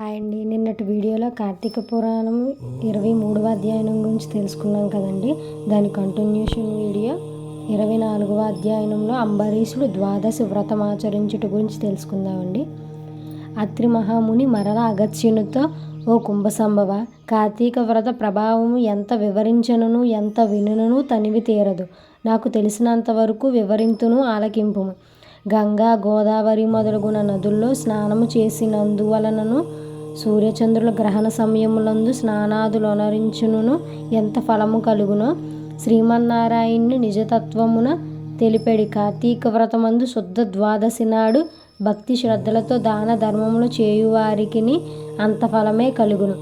Hi అండి. నిన్నటి వీడియోలో కార్తీక పురాణం ఇరవై మూడవ అధ్యయనం గురించి తెలుసుకున్నాం కదండి. దాని కంటిన్యూషన్ వీడియో ఇరవై నాలుగవ అధ్యయనంలో అంబరీషుడు ద్వాదశి వ్రతం ఆచరించుట గురించి తెలుసుకుందామండి. అత్రి మహాముని మరల అగత్యునితో ఓ కుంభసంభవ కార్తీక వ్రత ప్రభావము ఎంత వివరించనును ఎంత వినును తనివి తీరదు. నాకు తెలిసినంత వరకు వివరింతును ఆలకింపుము. గంగా గోదావరి మొదలగున నదుల్లో స్నానము చేసినందువలనను సూర్యచంద్రుల గ్రహణ సమయములందు స్నానాదులొనరించును ఎంత ఫలము కలుగునో శ్రీమన్నారాయణుని నిజతత్వమున తెలిపెడి కార్తీక వ్రతమందు శుద్ధ ద్వాదశి నాడు భక్తి శ్రద్ధలతో దాన ధర్మములు చేయువారికి అంత ఫలమే కలుగును.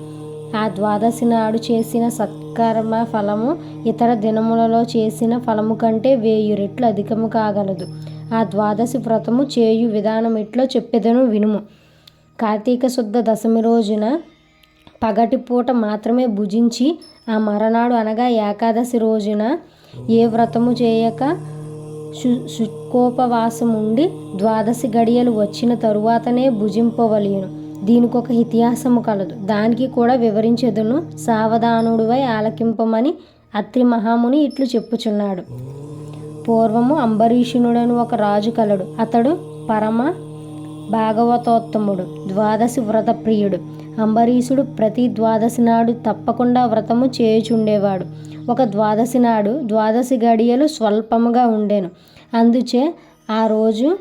ఆ ద్వాదశి నాడు చేసిన సత్కర్మ ఫలము ఇతర దినములలో చేసిన ఫలము కంటే వెయ్యి రెట్లు అధికము కాగలదు. ఆ ద్వాదశి వ్రతము చేయు విధానం ఎట్లో చెప్పెదను వినుము. కార్తీక శుద్ధ దశమి రోజున పగటిపూట మాత్రమే భుజించి ఆ మరనాడు అనగా ఏకాదశి రోజున ఏ వ్రతము చేయక శు శుకోపవాసం ఉండి ద్వాదశి గడియలు వచ్చిన తరువాతనే భుజింపవలయును. దీనికి ఒక ఇతిహాసము కలదు. దానికి కూడా వివరించదును సావధానుడివై ఆలకింపమని అత్రి మహాముని ఇట్లు చెప్పుచున్నాడు. పూర్వము అంబరీషునుడను ఒక రాజు కలడు. అతడు పరమ భాగవతోత్తముడు ద్వాదశి వ్రత ప్రియుడు. అంబరీషుడు ప్రతి ద్వాదశి నాడు తప్పకుండా వ్రతము చేయుచుండేవాడు. ఒక ద్వాదశి నాడు ద్వాదశి గడియలు స్వల్పముగా ఉండేను. అందుచే ఆ రోజు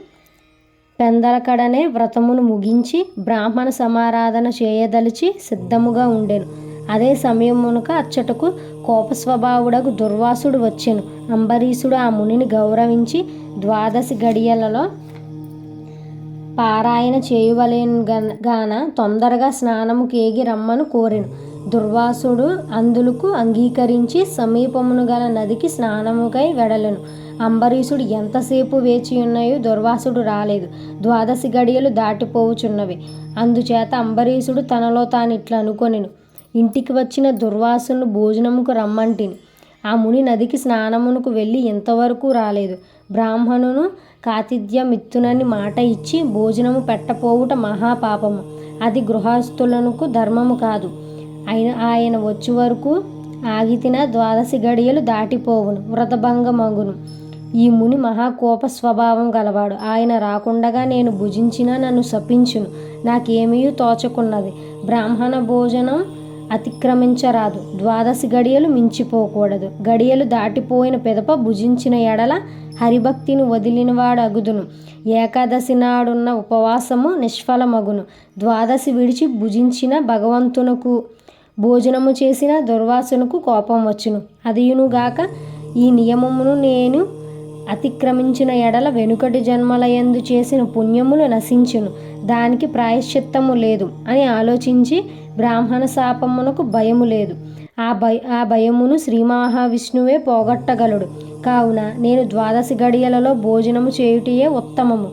పెందలకడనే వ్రతమును ముగించి బ్రాహ్మణ సమారాధన చేయదలిచి సిద్ధముగా ఉండెను. అదే సమయమునక అచ్చటకు కోపస్వభావుడకు దుర్వాసుడు వచ్చెను. అంబరీషుడు ఆ మునిని గౌరవించి ద్వాదశి గడియలలో పారాయణ చేయవలేను గాన తొందరగా స్నానము కేగి రమ్మను కోరెను. దుర్వాసుడు అందులకు అంగీకరించి సమీపమును గల నదికి స్నానముకై వెడలను. అంబరీషుడు ఎంతసేపు వేచి ఉన్నాయో దుర్వాసుడు రాలేదు. ద్వాదశి గడియలు దాటిపోవుచున్నవి. అందుచేత అంబరీషుడు తనలో తాను ఇట్లా అనుకొనిను. ఇంటికి వచ్చిన దుర్వాసును భోజనముకు రమ్మంటిని. ఆ ముని నదికి స్నానమునకు వెళ్ళి ఇంతవరకు రాలేదు. బ్రాహ్మణును కాతిథ్యమిత్తునని మాట ఇచ్చి భోజనము పెట్టపోవుట మహాపాపము. అది గృహస్థులకు ధర్మము కాదు. ఆయన ఆయన వచ్చే వరకు ఆగితిన ద్వాదశి గడియలు దాటిపోవును వ్రతభంగమగును. ఈ ముని మహాకోప స్వభావం గలవాడు. ఆయన రాకుండగా నేను భుజించినా నన్ను శపించును. నాకేమీ తోచకున్నది. బ్రాహ్మణ భోజనం అతిక్రమించరాదు. ద్వాదశి గడియలు మించిపోకూడదు. గడియలు దాటిపోయిన పెదప భుజించిన ఎడల హరిభక్తిని వదిలినవాడు అగుదును. ఏకాదశి నాడున్న ఉపవాసము నిష్ఫలమగును. ద్వాదశి విడిచి భుజించిన భగవంతునకు భోజనము చేసిన దుర్వాసనకు కోపం వచ్చును. అదియునుగాక ఈ నియమమును నేను అతిక్రమించిన ఎడల వెనుకటి జన్మలయందు చేసిన పుణ్యములు నశించును. దానికి ప్రాయశ్చిత్తము లేదు అని ఆలోచించి బ్రాహ్మణ శాపమునకు భయము లేదు. ఆ భయ ఆ భయమును శ్రీ మహావిష్ణువే పోగొట్టగలడు. కావున నేను ద్వాదశి గడియలలో భోజనము చేయుటయే ఉత్తమము.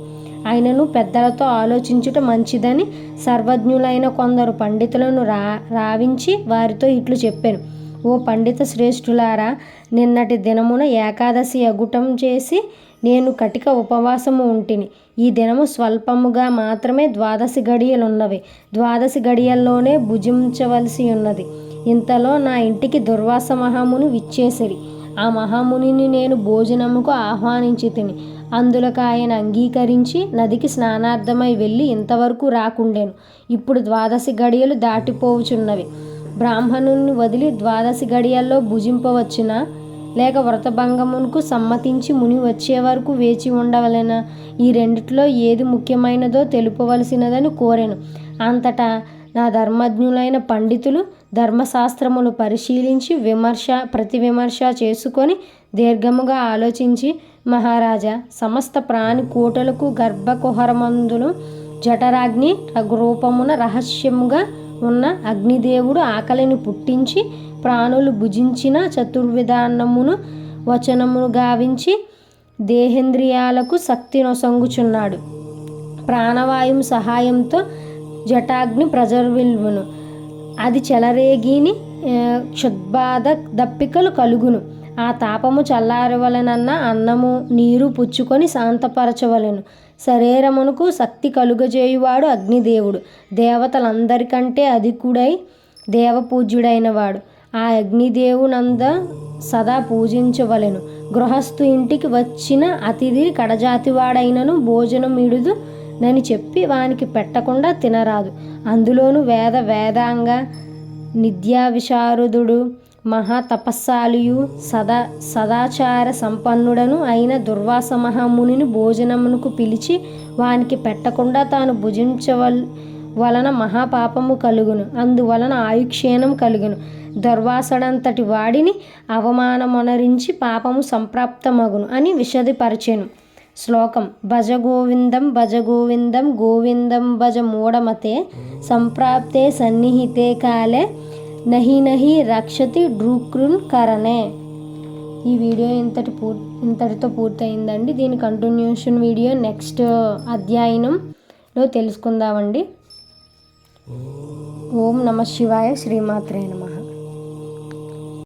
ఆయనను పెద్దలతో ఆలోచించుట మంచిదని సర్వజ్ఞులైన కొందరు పండితులను రా రావించి వారితో ఇట్లు చెప్పాను. ఓ పండిత శ్రేష్ఠులారా నిన్నటి దినమున ఏకాదశి అగుటం చేసి నేను కటిక ఉపవాసము ఉంటిని. ఈ దినము స్వల్పముగా మాత్రమే ద్వాదశి గడియలున్నవి. ద్వాదశి గడియల్లోనే భుజించవలసి ఉన్నది. ఇంతలో నా ఇంటికి దుర్వాస మహాముని విచ్చేసిరి. ఆ మహామునిని నేను భోజనముకు ఆహ్వానించి తిని అందులకు ఆయన అంగీకరించి నదికి స్నానార్థమై వెళ్ళి ఇంతవరకు రాకుండేను. ఇప్పుడు ద్వాదశి గడియలు దాటిపోవుచున్నవి. బ్రాహ్మణుని వదిలి ద్వాదశి గడియల్లో భుజింపవచ్చునా? లేక వ్రతభంగమునకు సమ్మతించి ముని వచ్చే వరకు వేచి ఉండవలెనా? ఈ రెండిట్లో ఏది ముఖ్యమైనదో తెలుపవలసినదని కోరాను. అంతటా నా ధర్మజ్ఞులైన పండితులు ధర్మశాస్త్రములు పరిశీలించి విమర్శ ప్రతి విమర్శ చేసుకొని దీర్ఘముగా ఆలోచించి మహారాజా సమస్త ప్రాణి కూటలకు గర్భకుహరమందులు జఠరాగ్ని రూపమున రహస్యముగా ఉన్న అగ్నిదేవుడు ఆకలిని పుట్టించి ప్రాణులు భుజించిన చతుర్విధానమును వచనమును గావించి దేహేంద్రియాలకు శక్తి నొసంగుచున్నాడు. ప్రాణవాయువు సహాయంతో జటాగ్ని ప్రజర్విల్వును అది చెలరేగిని క్షుద్బాధ దప్పికలు కలుగును. ఆ తాపము చల్లారవలనన్న అన్నము నీరు పుచ్చుకొని శాంతపరచవలెను. శరీరమునకు శక్తి కలుగజేయువాడు అగ్నిదేవుడు. దేవతలందరికంటే అధికుడై దేవపూజ్యుడైన వాడు ఆ అగ్నిదేవునంద సదా పూజించవలెను. గృహస్థు ఇంటికి వచ్చిన అతిథి కడజాతివాడైనను భోజనం ఇడుదు నని చెప్పి వానికి పెట్టకుండా తినరాదు. అందులోను వేద వేదాంగ నిద్యా విశారదుడు మహాతపస్సాలియు సదా సదాచార సంపన్నుడను అయిన దుర్వాస మహామునిని భోజనమునకు పిలిచి వానికి పెట్టకుండా తాను భుజించవల్ వలన మహాపాపము కలుగును. అందువలన ఆయుక్షీణం కలుగును. దుర్వాసడంతటి వాడిని అవమానమొనరించి పాపము సంప్రాప్తమగును అని విషదిపరచెను శ్లోకం భజ గోవిందం భజ గోవిందం గోవిందం భజ మూఢమతే సంప్రాప్తే సన్నిహితే కాలే నహి నహి రక్షతి డ్రూక్రున్ కరణే. ఈ వీడియో ఇంతటి పూర్ ఇంతటితో పూర్తయిందండి. దీని కంటిన్యూషన్ వీడియో నెక్స్ట్ అధ్యయనంలో తెలుసుకుందామండి. ఓం నమ శివాయ శ్రీమాత్రే నమ.